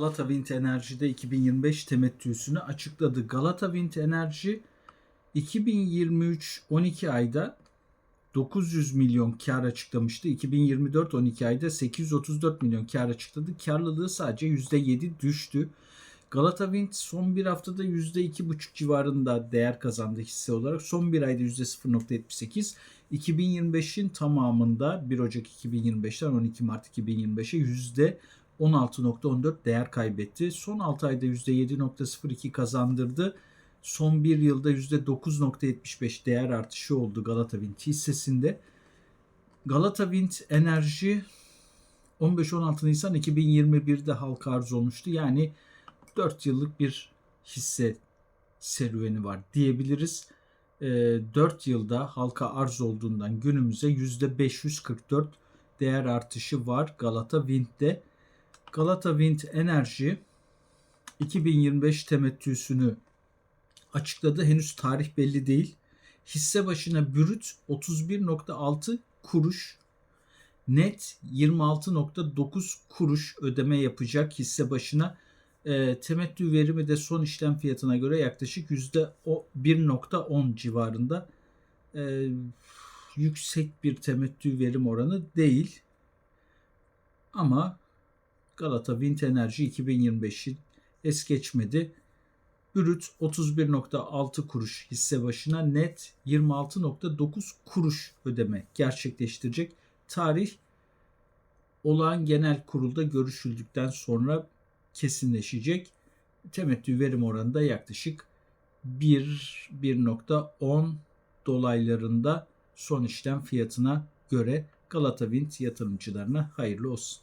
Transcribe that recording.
Galata Wind Enerji'de 2025 temettüsünü açıkladı. Galata Wind Enerji 2023 12 ayda 900 milyon kar açıklamıştı. 2024 12 ayda 834 milyon kar açıkladı. Karlılığı sadece %7 düştü. Galata Wind son bir haftada %2,5 civarında değer kazandı hisse olarak. Son bir ayda %0.78. 2025'in tamamında 1 Ocak 2025'ten 12 Mart 2025'e %16.14 değer kaybetti. Son 6 ayda %7.02 kazandırdı. Son bir yılda %9.75 değer artışı oldu Galata Wind hissesinde. Galata Wind Enerji 15-16 Nisan 2021'de halka arz olmuştu. Yani 4 yıllık bir hisse serüveni var diyebiliriz. 4 yılda halka arz olduğundan günümüze %544 değer artışı var Galata Wind'de. Galata Wind Enerji 2025 temettüsünü açıkladı. Henüz tarih belli değil. Hisse başına brüt 31.6 kuruş, net 26.9 kuruş ödeme yapacak hisse başına. E, temettü verimi de son işlem fiyatına göre yaklaşık %1.10 civarında. E, yüksek bir temettü verim oranı değil. Ama Galata Wind Enerji 2025'i es geçmedi. Brüt 31.6 kuruş hisse başına net 26.9 kuruş ödeme gerçekleştirecek. Tarih olağan genel kurulda görüşüldükten sonra kesinleşecek. Temettü verim oranı da yaklaşık 1 1.10 dolaylarında son işlem fiyatına göre Galata Wind yatırımcılarına hayırlı olsun.